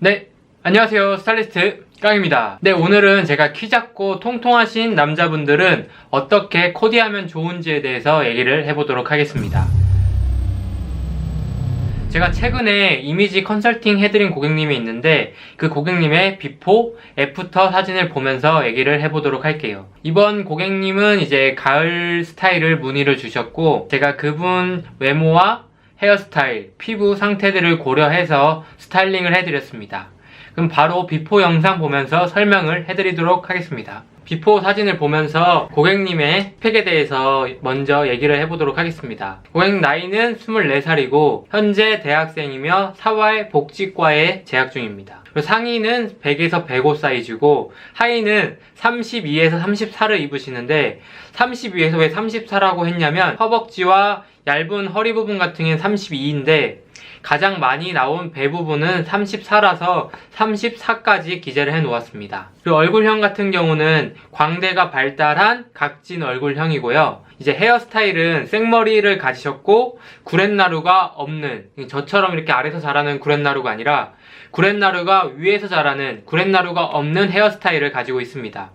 네, 안녕하세요. 스타일리스트 깡입니다. 네, 오늘은 제가 키 작고 통통하신 남자분들은 어떻게 코디하면 좋은지에 대해서 얘기를 해보도록 하겠습니다. 제가 최근에 이미지 컨설팅 해드린 고객님이 있는데 그 고객님의 비포, 애프터 사진을 보면서 얘기를 해보도록 할게요. 이번 고객님은 이제 가을 스타일을 문의를 주셨고 제가 그분 외모와 헤어스타일, 피부 상태들을 고려해서 스타일링을 해드렸습니다. 그럼 바로 비포 영상 보면서 설명을 해드리도록 하겠습니다. 비포 사진을 보면서 고객님의 스펙에 대해서 먼저 얘기를 해보도록 하겠습니다. 고객 나이는 24살이고 현재 대학생이며 사활 복지과에 재학 중입니다. 상의는 100에서 105 사이즈고 하의는 32에서 34를 입으시는데 32에서 왜 34라고 했냐면 허벅지와 얇은 허리 부분 같은 경우는 32인데 가장 많이 나온 배 부분은 34라서 34까지 기재를 해 놓았습니다. 그리고 얼굴형 같은 경우는 광대가 발달한 각진 얼굴형이고요. 이제 헤어스타일은 생머리를 가지셨고 구렛나루가 없는 저처럼 이렇게 아래서 자라는 구렛나루가 아니라 구렛나루가 위에서 자라는 구렛나루가 없는 헤어스타일을 가지고 있습니다.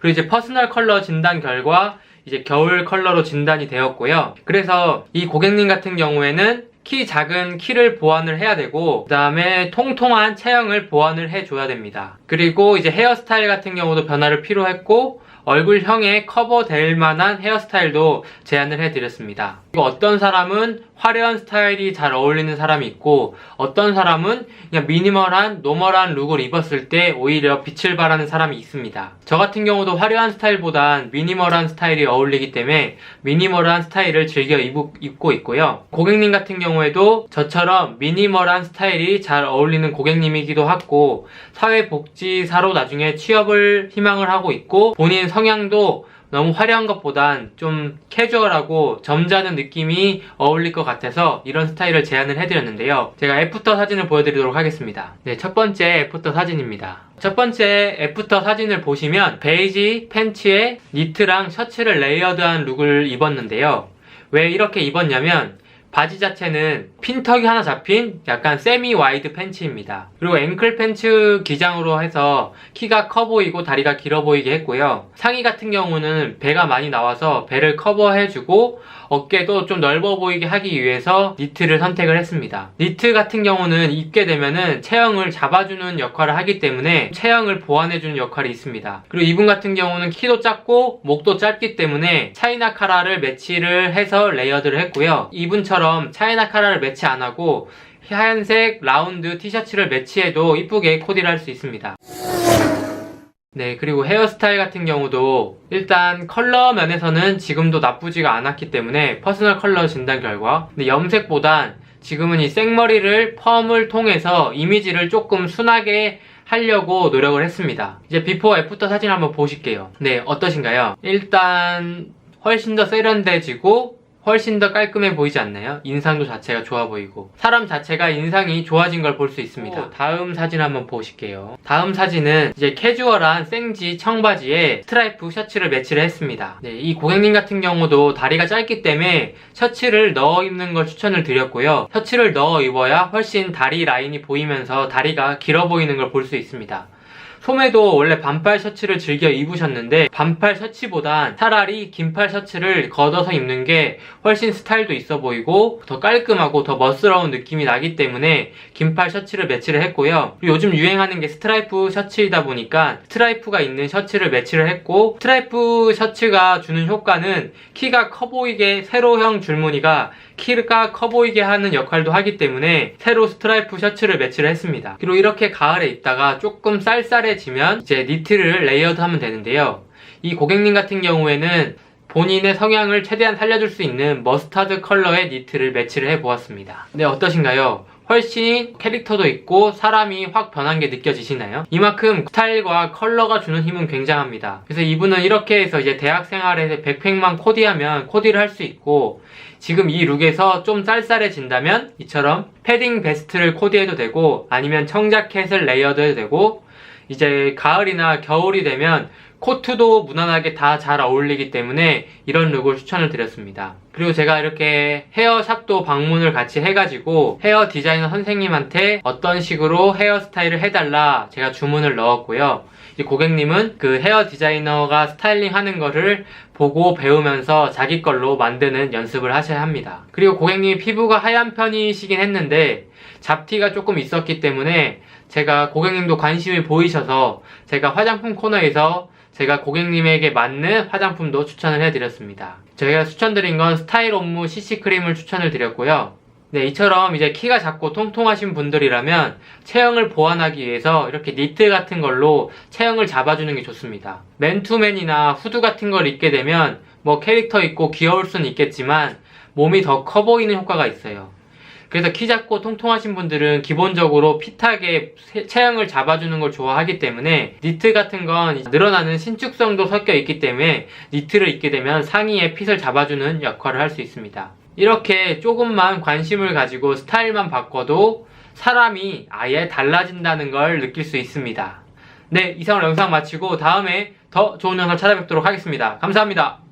그리고 이제 퍼스널 컬러 진단 결과 이제 겨울 컬러로 진단이 되었고요. 그래서 이 고객님 같은 경우에는 키 작은 키를 보완을 해야 되고 그 다음에 통통한 체형을 보완을 해줘야 됩니다. 그리고 이제 헤어스타일 같은 경우도 변화를 필요했고 얼굴형에 커버될 만한 헤어스타일도 제안을 해드렸습니다. 그리고 어떤 사람은 화려한 스타일이 잘 어울리는 사람이 있고 어떤 사람은 그냥 미니멀한 노멀한 룩을 입었을 때 오히려 빛을 발하는 사람이 있습니다. 저 같은 경우도 화려한 스타일보단 미니멀한 스타일이 어울리기 때문에 미니멀한 스타일을 즐겨 입고 있고요. 고객님 같은 경우 에도 저처럼 미니멀한 스타일이 잘 어울리는 고객님이기도 하고 사회복지사로 나중에 취업을 희망을 하고 있고 본인 성향도 너무 화려한 것보단 좀 캐주얼하고 점잖은 느낌이 어울릴 것 같아서 이런 스타일을 제안을 해드렸는데요. 제가 애프터 사진을 보여드리도록 하겠습니다. 네, 첫 번째 애프터 사진입니다. 첫 번째 애프터 사진을 보시면 베이지 팬츠에 니트랑 셔츠를 레이어드한 룩을 입었는데요. 왜 이렇게 입었냐면 바지 자체는 핀턱이 하나 잡힌 약간 세미 와이드 팬츠입니다. 그리고 앵클 팬츠 기장으로 해서 키가 커 보이고 다리가 길어 보이게 했고요. 상의 같은 경우는 배가 많이 나와서 배를 커버해주고 어깨도 좀 넓어 보이게 하기 위해서 니트를 선택을 했습니다. 니트 같은 경우는 입게 되면은 체형을 잡아주는 역할을 하기 때문에 체형을 보완해주는 역할이 있습니다. 그리고 이분 같은 경우는 키도 작고 목도 짧기 때문에 차이나 카라를 매치를 해서 레이어드를 했고요. 이분처럼 차이나 카라를 매치 안 하고 하얀색 라운드 티셔츠를 매치해도 이쁘게 코디를 할 수 있습니다. 네, 그리고 헤어스타일 같은 경우도 일단 컬러 면에서는 지금도 나쁘지가 않았기 때문에 퍼스널 컬러 진단 결과 근데 염색보단 지금은 이 생머리를 펌을 통해서 이미지를 조금 순하게 하려고 노력을 했습니다. 이제 비포 애프터 사진 한번 보실게요. 네, 어떠신가요? 일단 훨씬 더 세련돼지고 훨씬 더 깔끔해 보이지 않나요? 인상도 자체가 좋아 보이고 사람 자체가 인상이 좋아진 걸 볼 수 있습니다. 오, 다음 사진 한번 보실게요. 다음 사진은 이제 캐주얼한 생지 청바지에 스트라이프 셔츠를 매치를 했습니다. 네, 이 고객님 같은 경우도 다리가 짧기 때문에 셔츠를 넣어 입는 걸 추천을 드렸고요. 셔츠를 넣어 입어야 훨씬 다리 라인이 보이면서 다리가 길어 보이는 걸 볼 수 있습니다. 소매도 원래 반팔 셔츠를 즐겨 입으셨는데 반팔 셔츠보단 차라리 긴팔 셔츠를 걷어서 입는 게 훨씬 스타일도 있어 보이고 더 깔끔하고 더 멋스러운 느낌이 나기 때문에 긴팔 셔츠를 매치를 했고요. 그리고 요즘 유행하는 게 스트라이프 셔츠이다 보니까 스트라이프가 있는 셔츠를 매치를 했고 스트라이프 셔츠가 주는 효과는 키가 커 보이게 세로형 줄무늬가 키가 커 보이게 하는 역할도 하기 때문에 새로 스트라이프 셔츠를 매치를 했습니다. 그리고 이렇게 가을에 입다가 조금 쌀쌀해 지면 이제 니트를 레이어드 하면 되는데요. 이 고객님 같은 경우에는 본인의 성향을 최대한 살려줄 수 있는 머스타드 컬러의 니트를 매치를 해보았습니다. 네, 어떠신가요? 훨씬 캐릭터도 있고 사람이 확 변한 게 느껴지시나요? 이만큼 스타일과 컬러가 주는 힘은 굉장합니다. 그래서 이분은 이렇게 해서 이제 대학 생활에서 백팩만 코디하면 코디를 할 수 있고 지금 이 룩에서 좀 쌀쌀해진다면 이처럼 패딩 베스트를 코디해도 되고 아니면 청자켓을 레이어드 해도 되고 이제 가을이나 겨울이 되면 코트도 무난하게 다 잘 어울리기 때문에 이런 룩을 추천을 드렸습니다. 그리고 제가 이렇게 헤어샵도 방문을 같이 해가지고 헤어 디자이너 선생님한테 어떤 식으로 헤어스타일을 해달라 제가 주문을 넣었고요. 고객님은 그 헤어 디자이너가 스타일링 하는 거를 보고 배우면서 자기 걸로 만드는 연습을 하셔야 합니다. 그리고 고객님이 피부가 하얀 편이시긴 했는데 잡티가 조금 있었기 때문에 제가 고객님도 관심이 보이셔서 제가 화장품 코너에서 제가 고객님에게 맞는 화장품도 추천을 해드렸습니다. 저희가 추천드린 건 스타일 옴무 CC 크림을 추천을 드렸고요. 네, 이처럼 이제 키가 작고 통통하신 분들이라면 체형을 보완하기 위해서 이렇게 니트 같은 걸로 체형을 잡아주는 게 좋습니다. 맨투맨이나 후드 같은 걸 입게 되면 뭐 캐릭터 있고 귀여울 수는 있겠지만 몸이 더 커 보이는 효과가 있어요. 그래서 키 작고 통통하신 분들은 기본적으로 핏하게 세- 체형을 잡아주는 걸 좋아하기 때문에 니트 같은 건 늘어나는 신축성도 섞여 있기 때문에 니트를 입게 되면 상의에 핏을 잡아주는 역할을 할 수 있습니다. 이렇게 조금만 관심을 가지고 스타일만 바꿔도 사람이 아예 달라진다는 걸 느낄 수 있습니다. 네, 이상으로 영상 마치고 다음에 더 좋은 영상 찾아뵙도록 하겠습니다. 감사합니다.